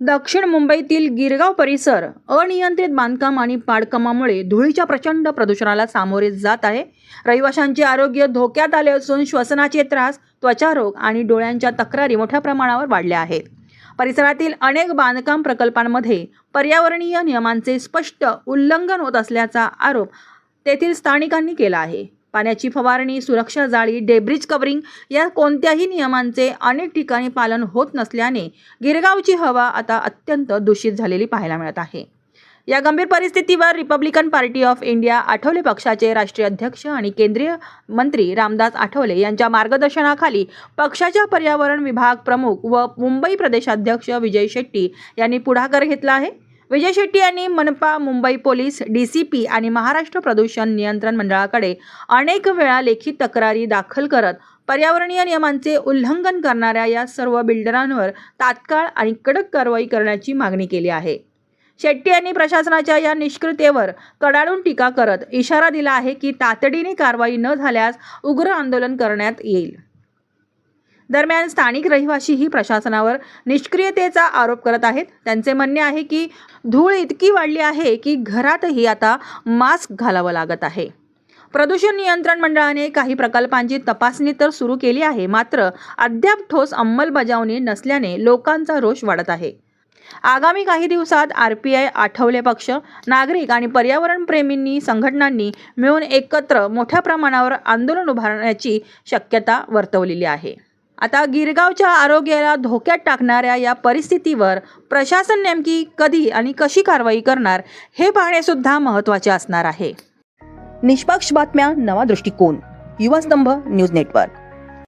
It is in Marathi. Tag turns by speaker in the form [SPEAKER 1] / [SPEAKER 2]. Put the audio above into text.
[SPEAKER 1] दक्षिण मुंबईतील गिरगाव परिसर अनियंत्रित बांधकाम आणि पाडकामामुळे धुळीच्या प्रचंड प्रदूषणाला सामोरे जात आहे. रहिवाशांचे आरोग्य धोक्यात आले असून श्वसनाचे त्रास त्वचारोग आणि डोळ्यांच्या तक्रारी मोठ्या प्रमाणावर वाढल्या आहेत. परिसरातील अनेक बांधकाम प्रकल्पांमध्ये पर्यावरणीय नियमांचे स्पष्ट उल्लंघन होत असल्याचा आरोप तेथील स्थानिकांनी केला आहे. पाण्याची फवारणी सुरक्षा जाळी डेब्रिज कवरिंग या कोणत्याही नियमांचे अनेक ठिकाणी पालन होत नसल्याने गिरगावची हवा आता अत्यंत दूषित झालेली पाहायला मिळत आहे. या गंभीर परिस्थितीवर republican party of India Athawale पक्षाचे राष्ट्रीय अध्यक्ष आणि केंद्रीय मंत्री रामदास आठवले यांच्या मार्गदर्शनाखाली पक्षाच्या पर्यावरण विभाग प्रमुख व मुंबई प्रदेशाध्यक्ष विजय शेट्टी यांनी पुढाकार घेतला आहे. विजय शेट्टी यांनी मनपा Mumbai police D C P आणि महाराष्ट्र प्रदूषण नियंत्रण मंडळाकडे अनेक वेळा लेखी तक्रारी दाखल करत पर्यावरणीय नियमांचे उल्लंघन करणाऱ्या या सर्व बिल्डरांवर तात्काळ आणि कडक कारवाई करण्याची मागणी केली आहे. शेट्टी यांनी प्रशासनाच्या या निष्क्रियतेवर कडाडून टीका करत इशारा दिला आहे की तातडीने कारवाई न झाल्यास उग्र आंदोलन करण्यात येईल. दरम्यान स्थानिक रहिवाशीही प्रशासनावर निष्क्रियतेचा आरोप करत आहेत. त्यांचे म्हणणे आहे की धूळ इतकी वाढली आहे की घरातही आता मास्क घालावं लागत आहे. प्रदूषण नियंत्रण मंडळाने काही प्रकल्पांची तपासणी तर सुरू केली आहे मात्र अद्याप ठोस अंमलबजावणी नसल्याने लोकांचा रोष वाढत आहे. आगामी काही दिवसात आर पी आय आठवले पक्ष नागरिक आणि पर्यावरणप्रेमींनी संघटनांनी मिळून एकत्र मोठ्या प्रमाणावर आंदोलन उभारण्याची शक्यता वर्तवलेली आहे. आता गिरगावच्या आरोग्याला धोक्यात टाकणाऱ्या या परिस्थितीवर प्रशासन नेमकी कधी आणि कशी कारवाई करणार हे पाहणेसुद्धा महत्त्वाचे असणार आहे. निष्पक्ष बातम्या नवा दृष्टिकोन. युवा स्तंभ न्यूज नेटवर्क.